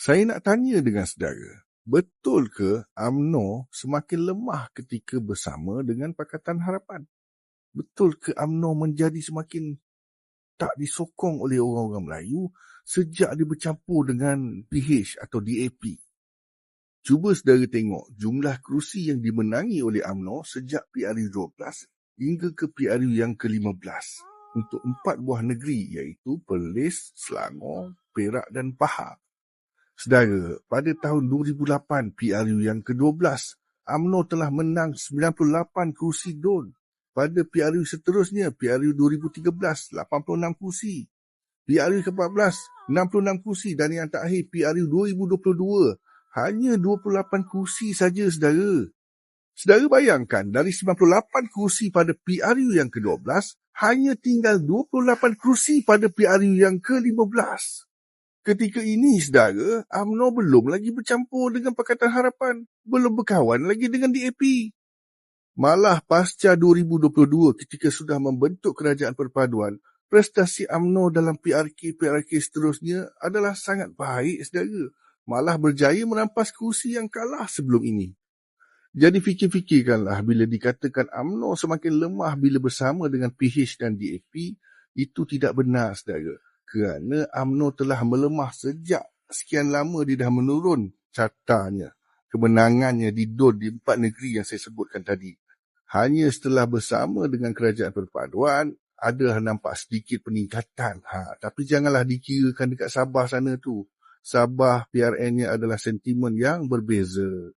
Saya nak tanya dengan saudara, betul ke UMNO semakin lemah ketika bersama dengan Pakatan Harapan? Betul ke UMNO menjadi semakin tak disokong oleh orang-orang Melayu sejak dia bercampur dengan PH atau DAP? Cuba saudara tengok jumlah kerusi yang dimenangi oleh UMNO sejak PRU 12 hingga ke PRU yang ke-15 untuk empat buah negeri iaitu Perlis, Selangor, Perak dan Pahang. Saudara, pada tahun 2008 PRU yang ke-12, UMNO telah menang 98 kerusi DUN. Pada PRU seterusnya, PRU 2013, 86 kerusi. PRU ke-14, 66 kerusi dan yang terakhir PRU 2022, hanya 28 kerusi saja saudara. Saudara bayangkan dari 98 kerusi pada PRU yang ke-12, hanya tinggal 28 kerusi pada PRU yang ke-15. Ketika ini, saudara, UMNO belum lagi bercampur dengan Pakatan Harapan. Belum berkawan lagi dengan DAP. Malah pasca 2022 ketika sudah membentuk kerajaan perpaduan, prestasi UMNO dalam PRK-PRK seterusnya adalah sangat baik, saudara. Malah berjaya merampas kursi yang kalah sebelum ini. Jadi fikir-fikirkanlah bila dikatakan UMNO semakin lemah bila bersama dengan PH dan DAP, itu tidak benar, saudara kerana UMNO telah melemah sejak sekian lama dia dah menurun cartanya, kemenangannya di DUN di empat negeri yang saya sebutkan tadi. Hanya setelah bersama dengan kerajaan perpaduan, ada nampak sedikit peningkatan. Ha, tapi janganlah dikirakan dekat Sabah sana tu. Sabah PRN-nya adalah sentimen yang berbeza.